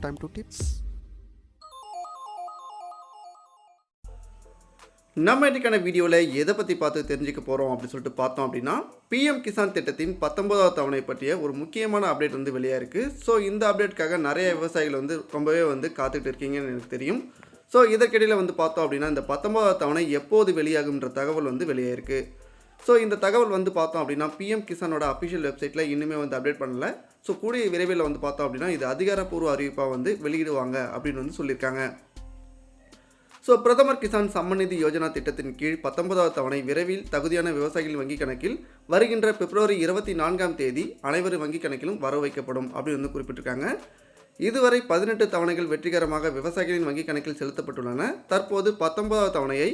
time to tips. நம்ம இன்றைக்கான வீடியோவில் எதை பற்றி பார்த்து தெரிஞ்சுக்க போகிறோம் அப்படின்னு சொல்லிட்டு பார்த்தோம் அப்படின்னா பிஎம் கிசான் திட்டத்தின் பத்தொன்பதாவது தவணை பற்றிய ஒரு முக்கியமான அப்டேட் வந்து வெளியாக இருக்குது ஸோ இந்த அப்டேட்காக நிறைய விவசாயிகள் வந்து ரொம்பவே வந்து காத்துக்கிட்டு இருக்கீங்கன்னு எனக்கு தெரியும். ஸோ இதற்கிடையில் வந்து பார்த்தோம் அப்படின்னா இந்த பத்தொன்பதாவது தவணை எப்போது வெளியாகுன்ற தகவல் வந்து வெளியாயிருக்கு ஸோ இந்த தகவல் வந்து பார்த்தோம் அப்படின்னா பிஎம் கிசானோட அஃபிஷியல் வெப்சைட்டில் இன்னுமே வந்து அப்டேட் பண்ணல. ஸோ கூடிய விரைவில் வந்து பார்த்தோம் அப்படின்னா இது அதிகாரப்பூர்வ அறிவிப்பாக வந்து வெளியிடுவாங்க அப்படின்னு வந்து சொல்லியிருக்காங்க. ஸோ பிரதமர் கிசான் சம்மநிதி யோஜனா திட்டத்தின் கீழ் பத்தொன்பதாவது தவணை விரைவில் தகுதியான விவசாயிகள் வங்கிக் கணக்கில் வருகின்ற பிப்ரவரி இருபத்தி நான்காம் தேதி அனைவரும் வங்கிக் கணக்கிலும் வர வைக்கப்படும் அப்படின்னு வந்து குறிப்பிட்டிருக்காங்க. இதுவரை பதினெட்டு தவணைகள் வெற்றிகரமாக விவசாயிகளின் வங்கிக் கணக்கில் செலுத்தப்பட்டுள்ளன. தற்போது பத்தொன்பதாவது தவணையை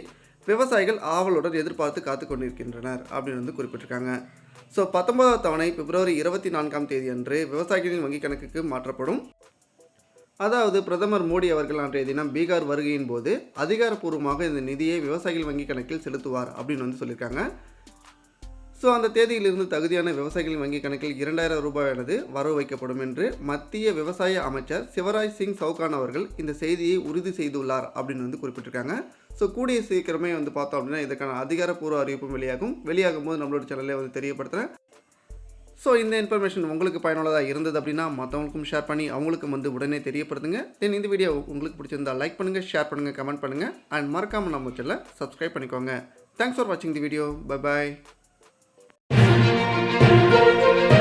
விவசாயிகள் ஆவலுடன் எதிர்பார்த்து காத்து கொண்டிருக்கின்றனர் அப்படின்னு வந்து குறிப்பிட்டிருக்காங்க. ஸோ பத்தொன்பதாவது தவணை பிப்ரவரி இருபத்தி நான்காம் தேதி அன்று விவசாயிகளின் வங்கிக் கணக்குக்கு மாற்றப்படும். அதாவது பிரதமர் மோடி அவர்கள் அன்றைய தினம் பீகார் வருகையின் போது அதிகாரப்பூர்வமாக இந்த நிதியை விவசாயிகள் வங்கி கணக்கில் செலுத்துவார் அப்படின்னு வந்து சொல்லியிருக்காங்க. ஸோ அந்த தேதியிலிருந்து தகுதியான விவசாயிகளின் வங்கி கணக்கில் இரண்டாயிரம் ரூபாயானது வரவு வைக்கப்படும் என்று மத்திய விவசாய அமைச்சர் சிவராஜ் சிங் சவுகான் அவர்கள் இந்த செய்தியை உறுதி செய்துள்ளார் அப்படின்னு வந்து குறிப்பிட்டிருக்காங்க. ஸோ கூடிய சீக்கிரமே வந்து பார்த்தோம் அப்படின்னா இதற்கான அதிகாரப்பூர்வ அறிவிப்பும் வெளியாகும். வெளியாகும் போது நம்மளோட சேனலே வந்து தெரியப்படுத்துகிறேன் ஸோ இந்த இன்ஃபர்மேஷன் உங்களுக்கு பயனுள்ளதாக இருந்தது அப்படின்னா மற்றவங்களுக்கும் ஷேர் பண்ணி அவங்களுக்கும் வந்து உடனே தெரியப்படுத்துங்க. தென் இந்த வீடியோ உங்களுக்கு பிடிச்சிருந்தா லைக் பண்ணுங்கள் ஷேர் பண்ணுங்கள் கமெண்ட் பண்ணுங்கள் அண்ட் மறக்காமல் நம்ம சேனலை சப்ஸ்கிரைப் பண்ணிக்கோங்க. தேங்க்ஸ் ஃபார் வாட்சிங் the video bye bye thank you